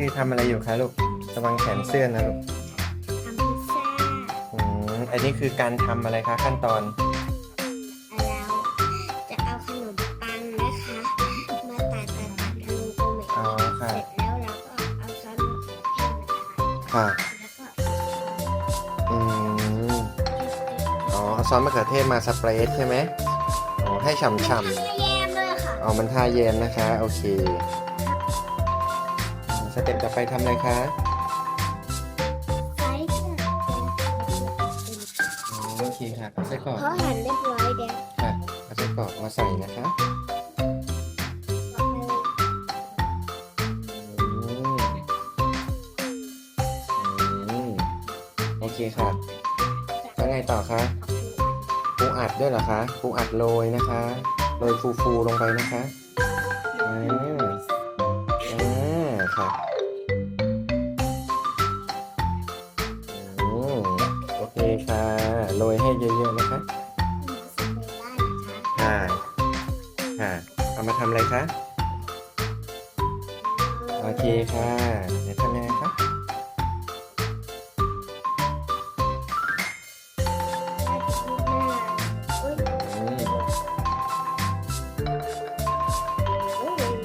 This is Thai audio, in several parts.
คือทำอะไรอยู่คะลูกระวังแขนเสื้อนะลูกทำพิซซ่าอืมอันนี้คือการทำอะไรคะขั้นตอน แล้วจะเอาขนมปังนะคะ มาตัดตัดตัดกันกลมๆอ๋อค่ะเสร็จแล้วเราก็เอาซอสมะเขือเทศนะคะค่ะแล้วก็อืม อ๋อเอาซอสมะเขือเทศมาสเปรย์ใช่ไหมอ๋อให้ฉ่ำทาแยมเลยค่ะๆอ๋อ มันทาเย็นนะคะ โอเคส เต็ปต่อไปทำอะไรคะไซส์ค่ะอ๋อโอเคค่ะเอาไส้กรอกเพราะหั่นเรียบร้อยแล้วค่ะเอาไส้กรอกมาใส่นะคะอืมอืมโอเคค่ะแล้วไงต่อคะปูอัดด้วยเหรอคะปูอัดโรยนะคะโรยฟูๆลงไปนะคะอ่า เคค่ะโรยให้เยอะๆนะคะค่ะค่ะเอามาทำอะไรคะโอเคค่ะเดี๋ยวทำยังไงคะ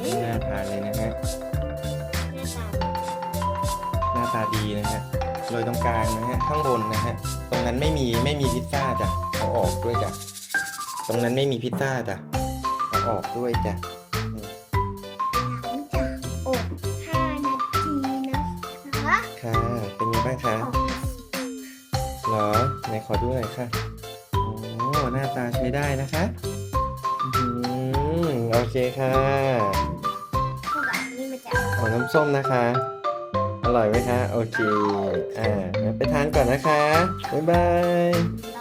อืมน่าทานเลยนะฮะหน้าตาดีนะฮะ โรยตรงกลางนะฮะข้างบนนะฮะตรงนั้นไม่มีไม่มีพิซซ่าจ้ะเอาออกด้วยจ้ะตรงนั้นไม่มีพิซซ่าจ้ะเอาออกด้วยจ้ะค่ะเป็นยังไงบ้างคะเหรอไหนขอดูหน่อยค่ะโอ้หน้าตาใช้ได้นะคะอืมโอเคค่ะขอน้ำส้มนะคะ อร่อยไหมคะ โอเค อ่า ไปทานก่อนนะคะ บ๊ายบาย